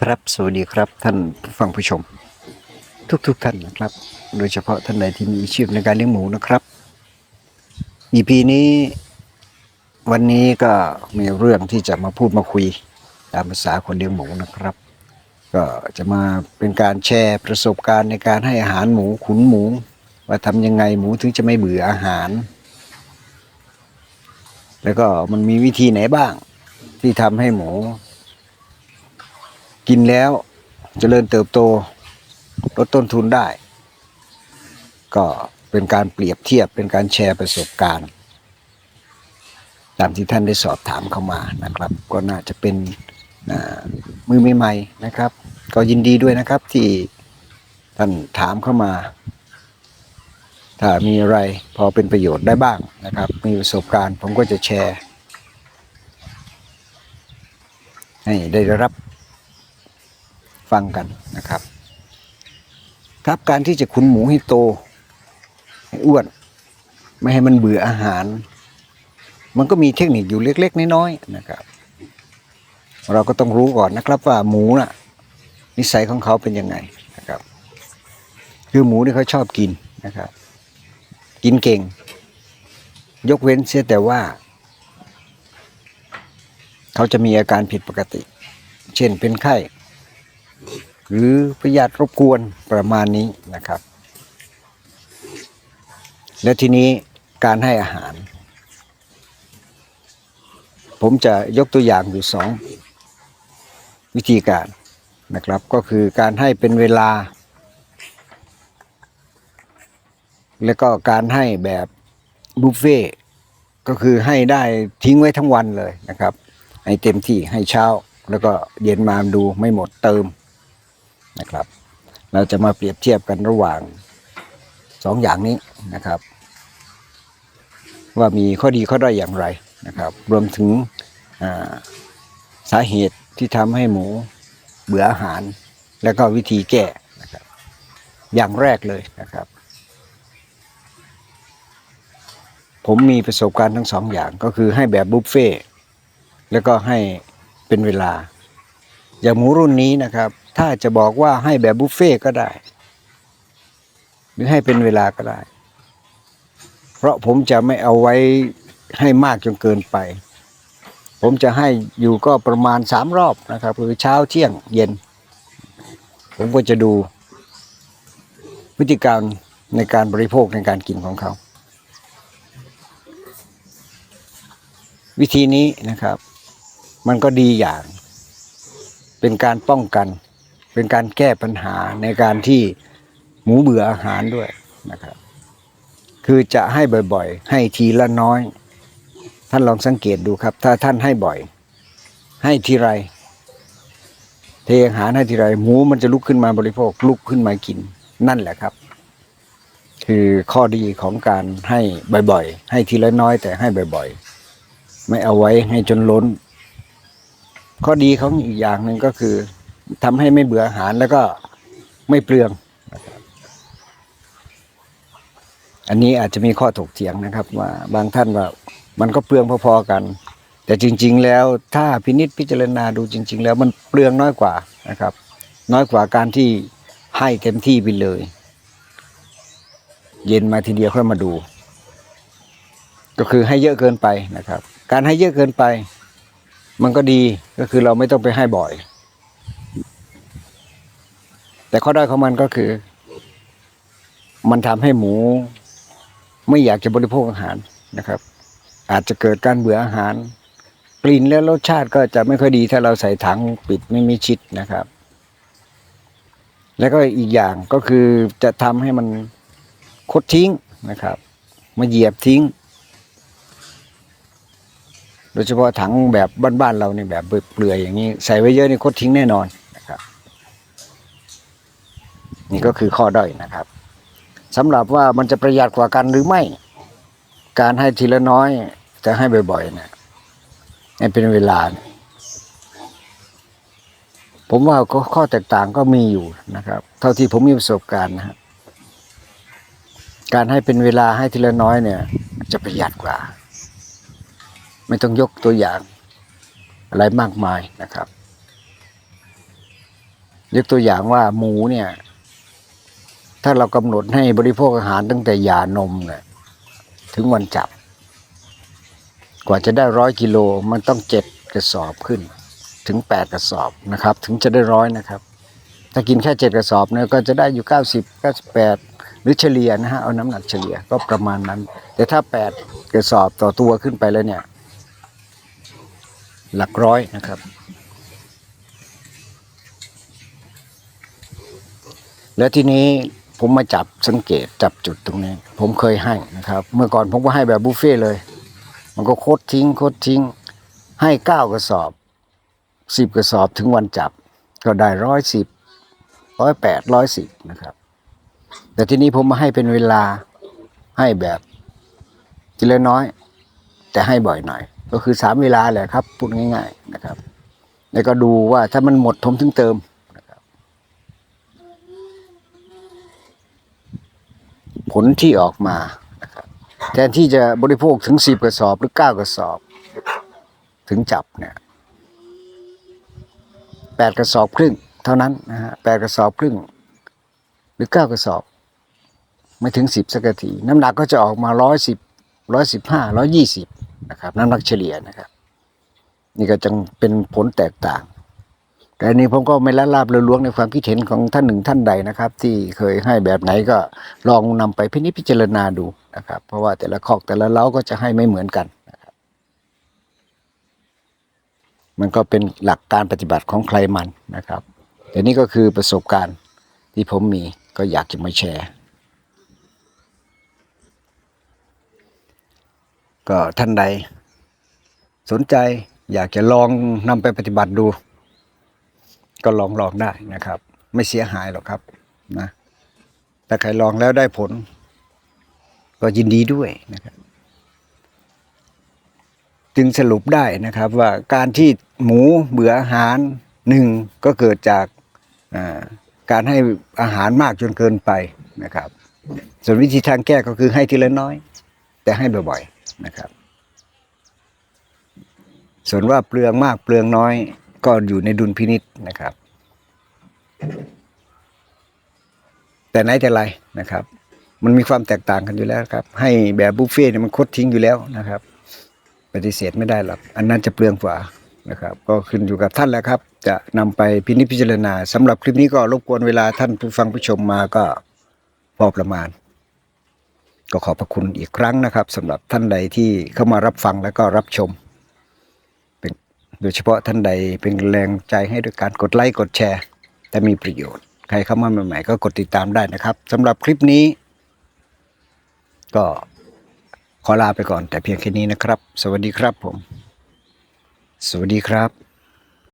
ครับ สวัสดีครับท่านผู้ฟังผู้ชม ทุกๆทท่านนะครับ โดยเฉพาะท่านใดที่มีอาชีพในการเลี้ยงหมูนะครับ EP นี้ วันนี้ก็มีเรื่องที่จะมาพูดมาคุย ตามภาษาคนเลี้ยงหมูนะครับ ก็จะมาเป็นการแชร์ประสบการณ์ในการให้อาหารหมูขุนหมู ว่าทำยังไงหมูถึงจะไม่เบื่ออาหาร แล้วก็มันมีวิธีไหนบ้าง ที่ทำให้หมู กินแล้วเจริญเติบโตลดต้นทุนได้ ก็เป็นการเปรียบเทียบเป็นการแชร์ประสบการณ์ ตามที่ท่านได้สอบถามเข้ามานะครับ ก็น่าจะเป็นอ่ามือใหม่ๆนะครับ ก็ยินดีด้วยนะครับที่ท่านถามเข้ามา ถ้ามีอะไรพอเป็นประโยชน์ได้บ้างนะครับ มีประสบการณ์ผมก็จะแชร์ ให้ได้รับ ฟังกันนะครับ ครับการที่จะขุนหมูให้โต ให้อ้วน ไม่ให้มันเบื่ออาหาร มันก็มีเทคนิคอยู่เล็ก ๆ น้อยๆนะครับ เราก็ต้องรู้ก่อนนะครับว่าหมูน่ะ นิสัยของเขาเป็นยังไงนะครับ คือหมูที่เขาชอบกินนะครับ กินเก่ง ยกเว้นเสียแต่ว่าเขาจะมีอาการผิดปกติ เช่นเป็นไข้ หรือพยาธิรบกวนประมาณนี้นะครับ และทีนี้การให้อาหาร ผมจะยกตัวอย่างอยู่สองวิธีการนะครับ ก็คือการให้เป็นเวลา แล้วก็การให้แบบบุฟเฟ่ต์ก็คือให้ได้ทิ้งไว้ทั้งวันเลยนะครับ ให้เต็มที่ให้เช้า แล้วก็เย็นมาดูไม่หมดเติม นะครับ เราจะมาเปรียบเทียบกันระหว่างสองอย่างนี้นะครับ ว่ามีข้อดีข้อด้อยอย่างไรนะครับ รวมถึงาสาเหตุที่ทำให้หมูเบื่ออาหาร แล้วก็วิธีแก้นะครับ อย่างแรกเลยนะครับ ผมมีประสบการณ์ทั้งสองอย่างก็คือให้แบบบุฟเฟ่ต์แล้วก็ให้เป็นเวลา อย่างหมูรุ่นนี้นะครับ ถ้าจะบอกว่าให้แบบบุฟเฟ่ต์ก็ได้ หรือให้เป็นเวลาก็ได้ เพราะผมจะไม่เอาไว้ให้มากจนเกินไป ผมจะให้อยู่ก็ประมาณสามรอบนะครับ คือเช้าเที่ยงเย็น ผมก็จะดูพฤติกรรมในการบริโภคในการกินของเขา วิธีนี้นะครับ มันก็ดีอย่าง เป็นการป้องกัน เป็นการแก้ปัญหาในการที่หมูเบื่ออาหารด้วยนะครับ คือจะให้บ่อยๆ ให้ทีละน้อย ท่านลองสังเกตดูครับ ถ้าท่านให้บ่อย ให้ทีไร เทอาหารให้ทีไร หมูมันจะลุกขึ้นมาบริโภคลุกขึ้นมากิน นั่นแหละครับ คือข้อดีของการให้บ่อยๆ ให้ทีละน้อย แต่ให้บ่อยๆ ไม่เอาไว้ให้จนล้น ข้อดีของอีกอย่างหนึ่งก็คือ ทำให้ไม่เบื่ออาหารแล้วก็ไม่เปลือง อันนี้อาจจะมีข้อถกเถียงนะครับว่าบางท่านว่ามันก็เปลืองพอๆกัน แต่จริง ๆ แล้วถ้าพินิษพิจารณาดูจริง ๆ แล้วมันเปลืองน้อยกว่านะครับ น้อยกว่าการที่ให้เต็มที่ไปเลย เย็นมาทีเดียวค่อยมาดู ก็คือให้เยอะเกินไปนะครับ การให้เยอะเกินไป มันก็ดีก็คือเราไม่ต้องไปให้บ่อย แต่ข้อด้อยของมันก็คือ มันทำให้หมู ไม่อยากจะบริโภคอาหารนะครับ อาจจะเกิดการเบื่ออาหาร กลิ่นและรสชาติก็จะไม่ค่อยดีถ้าเราใส่ถังปิดไม่มีชิดนะครับ แล้วก็อีกอย่างก็คือจะทำให้มันคดทิ้งนะครับมาเหยียบทิ้ง โดยเฉพาะถังแบบบ้านๆเราเนี่ยแบบเปลือยๆอย่างนี้ ใส่ไว้เยอะนี่คดทิ้งแน่นอน นี่ก็คือข้อด้อยนะครับสำหรับว่ามันจะประหยัดกว่ากันหรือไม่ การให้ทีละน้อยจะให้บ่อยๆเนี่ยให้เป็นเวลา ผมว่าก็ข้อแตกต่างก็มีอยู่นะครับ เท่าที่ผมมีประสบการณ์นะครับการให้เป็นเวลาให้ทีละน้อยเนี่ย จะประหยัดกว่า ไม่ต้องยกตัวอย่างอะไรมากมายนะครับ ยกตัวอย่างว่าหมูเนี่ย ถ้าเรากำหนดให้บริโภคอาหารตั้งแต่หย่านมเนี่ยถึงวันจับ กว่าจะได้ร้อยกิโลมันต้องเจ็ดกระสอบขึ้น ถึงแปดกระสอบนะครับ ถึงจะได้ร้อยนะครับ ถ้ากินแค่เจ็ดกระสอบเนี่ยก็จะได้อยู่เก้าสิบเก้าสิบแปดหรือเฉลี่ยนะฮะเอาน้ำหนักเฉลี่ยก็ประมาณนั้น แต่ถ้าแปดกระสอบต่อตัวขึ้นไปแล้วเนี่ย หลักร้อยนะครับแล้วทีนี้ ผมมาจับสังเกตจับจุดตรงนี้ ผมเคยให้นะครับ เมื่อก่อนผมก็ให้แบบบุฟเฟ่เลย มันก็โคตรทิ้งโคตรทิ้ง ให้เก้ากระสอบสิบกระสอบถึงวันจับ ก็ได้ร้อยสิบร้อยแปดร้อยสิบนะครับ แต่ทีนี้ผมมาให้เป็นเวลาให้แบบทีละน้อย แต่ให้บ่อยหน่อย ก็คือสามเวลาแหละครับพูดง่าย ๆนะครับ แล้วก็ดูว่าถ้ามันหมดผมถึงเติม ผลที่ออกมานะครับแทนที่จะบริโภคถึงสิบกระสอบหรือเก้ากระสอบ ถึงจับเนี่ยแปดกระสอบครึ่ง เท่านั้นนะฮะแปดกระสอบครึ่ง หรือเก้ากระสอบ ไม่ถึงสิบสักทีน้ำหนักก็จะออกมาร้อยสิบร้อยสิบห้าร้อยี่สิบนะครับน้ำหนักเฉลี่ยนะครับ นี่ก็จึงเป็นผลแตกต่าง แต่อันนี้ผมก็ไม่ละลาบละล้วงในความคิดเห็นของท่านหนึ่งท่านใดนะครับ ที่เคยให้แบบไหนก็ลองนำไปพินิจพิจารณาดูนะครับ เพราะว่าแต่ละคอกแต่ละเล้าก็จะให้ไม่เหมือนกันนะครับ มันก็เป็นหลักการปฏิบัติของใครมันนะครับแต่นี่ก็คือประสบการณ์ที่ผมมีก็อยากจะมาแชร์ ก็ท่านใด สนใจอยากจะลองนำไปปฏิบัติดู ก็ลองลองได้นะครับ ไม่เสียหายหรอกครับนะถ้าใครลองแล้วได้ผล ก็ยินดีด้วยนะครับจึงสรุปได้นะครับว่าการที่หมูเบื่ออาหารหนึ่งก็เกิดจากการให้อาหารมากจนเกินไปนะครับ ส่วนวิธีทางแก้ก็คือให้ทีละน้อย แต่ให้บ่อยๆนะครับ ส่วนว่าเปลืองมากเปลืองน้อย ก็อยู่ในดุลพินิษนะครับ แต่ไหนแต่ไรนะครับ มันมีความแตกต่างกันอยู่แล้วครับ ให้แบบบุฟเฟ่เนี่ยมันคดทิ้งอยู่แล้วนะครับ ปฏิเสธไม่ได้หรอกอันนั้นจะเปลืองกว่านะครับ ก็ขึ้นอยู่กับท่านแล้วครับ จะนำไปพินิจพิจารณาสำหรับคลิปนี้ก็รบกวนเวลาท่านผู้ฟังผู้ชมมาก็พอประมาณ ก็ขอบพระคุณอีกครั้งนะครับสำหรับท่านใดที่เข้ามารับฟังแล้วก็รับชม โดยเฉพาะท่านใดเป็นแรงใจให้ด้วยการกดไลค์กดแชร์ แต่มีประโยชน์ ใครเข้ามาใหม่ๆก็กดติดตามได้นะครับสำหรับคลิปนี้ ก็ขอลาไปก่อนแต่เพียงแค่นี้นะครับ สวัสดีครับผม สวัสดีครับ